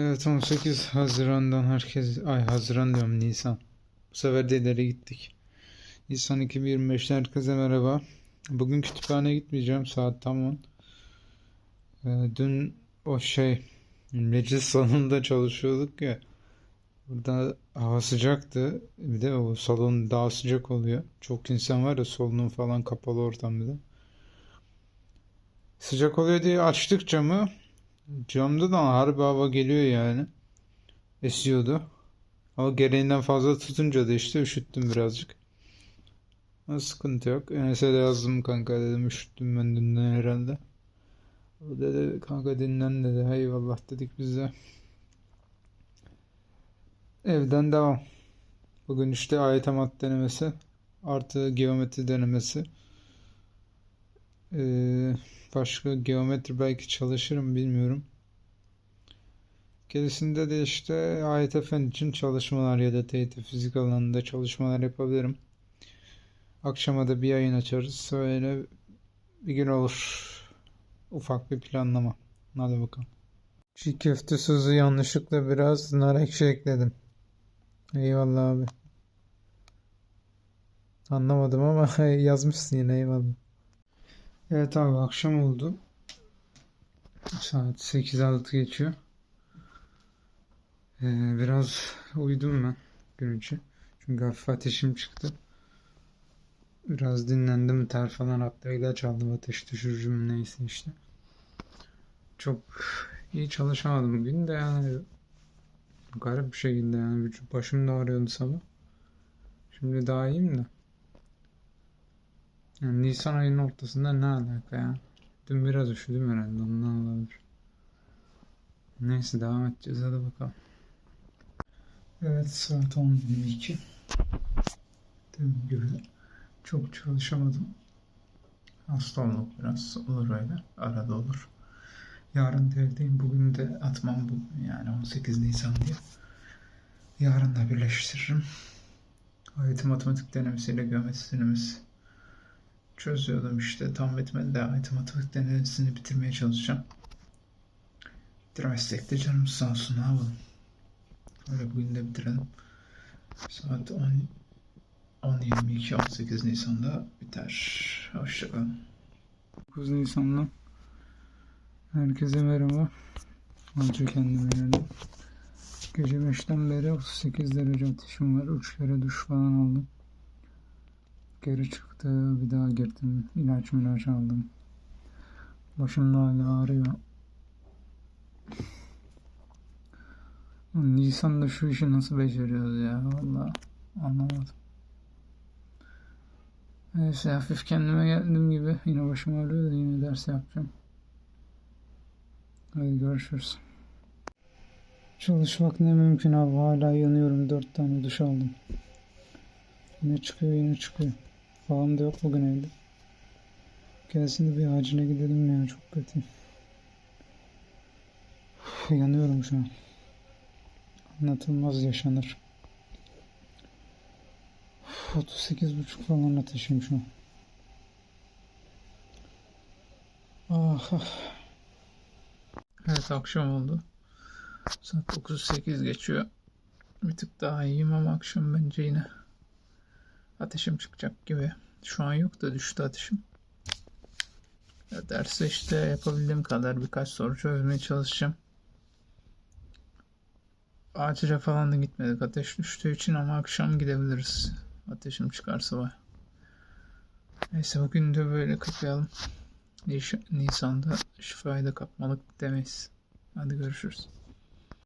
Evet 18 Haziran'dan herkes ay Haziran diyorum Nisan. Bu sefer de ileri gittik. Nisan 2025'ten herkese merhaba. Bugün kütüphaneye gitmeyeceğim saat tam 10. Ee, dün o şey meclis salonunda çalışıyorduk ya. Burada hava sıcaktı. Bir de o salon daha sıcak oluyor. Çok insan var ya solunum falan kapalı ortam bir de. Sıcak oluyor diye açtık camı. Camda da harbi hava geliyor yani. Esiyordu. Ama gereğinden fazla tutunca da işte üşüttüm birazcık. Ama sıkıntı yok. Enes'e de yazdım kanka dedim üşüttüm ben dünden herhalde. O dedi kanka dinlen dedi. Eyvallah dedik biz de. Evden devam. Bugün işte ayet mat denemesi. Artı geometri denemesi. Ee, başka geometri belki çalışırım bilmiyorum. Gerisinde de işte AYT fen için çalışmalar ya da TYT fizik alanında çalışmalar yapabilirim. Akşama da bir yayın açarız. Öyle bir gün olur. Ufak bir planlama. Hadi bakalım. Çiğ köfte sosu yanlışlıkla biraz nar ekşi ekledim. Eyvallah abi. Anlamadım ama yazmışsın yine eyvallah. Evet abi akşam oldu. Saat 8.06 geçiyor. Ee, biraz uyudum ben gün. Çünkü hafif ateşim çıktı. Biraz dinlendim. Ter falan hatta ilaç aldım. Ateş düşürücü mü neyse işte. Çok iyi çalışamadım bugün de yani garip bir şekilde yani başım da ağrıyordu sabah. Şimdi daha iyiyim de. Yani Nisan ayının ortasında ne alaka ya? Dün biraz üşüdüm herhalde ondan olabilir. Neyse devam edeceğiz hadi bakalım. Evet saat 10.22. Dediğim gibi çok çalışamadım. Hasta olmak biraz olur öyle. Arada olur. Yarın da. Bugün de atmam bu yani 18 Nisan diye. Yarın da birleştiririm. AYT matematik denemesiyle geometri denemesi çözüyordum işte. Tam bitmedi de AYT matematik denemesini bitirmeye çalışacağım. Bitirmezsek de canımız sağ olsun ne yapalım. Öyle bugün de bitirelim. Saat 10 10.22 18 Nisan'da biter. Hoşçakalın. 9 Nisan'da herkese merhaba. Önce kendime geldim. Gece 5'ten beri 38 derece ateşim var. 3 kere duş falan aldım. Geri çıktı. Bir daha girdim. İlaç milaç aldım. Başım hala ağrıyor. Nisan'da şu işi nasıl beceriyoruz ya valla anlamadım. Neyse hafif kendime geldiğim gibi yine başım ağrıyor da yine ders yapacağım. Hadi görüşürüz. Çalışmak ne mümkün abi hala yanıyorum dört tane duş aldım. Yine çıkıyor yine çıkıyor. Babam da yok bugün evde. Gelsin de bir acile gidelim ya çok kötü. Yanıyorum şu an anlatılmaz yaşanır. 38 buçuk falan ateşim şu an. Ah, ah. Evet akşam oldu. Saat 9.08 geçiyor. Bir tık daha iyiyim ama akşam bence yine ateşim çıkacak gibi. Şu an yok da düştü ateşim. Ya derse işte yapabildiğim kadar birkaç soru çözmeye çalışacağım. Acile falan da gitmedik ateş düştüğü için ama akşam gidebiliriz. Ateşim çıkarsa var. Neyse bugün de böyle kapayalım. Nisan'da şifayı da kapmalık demeyiz. Hadi görüşürüz.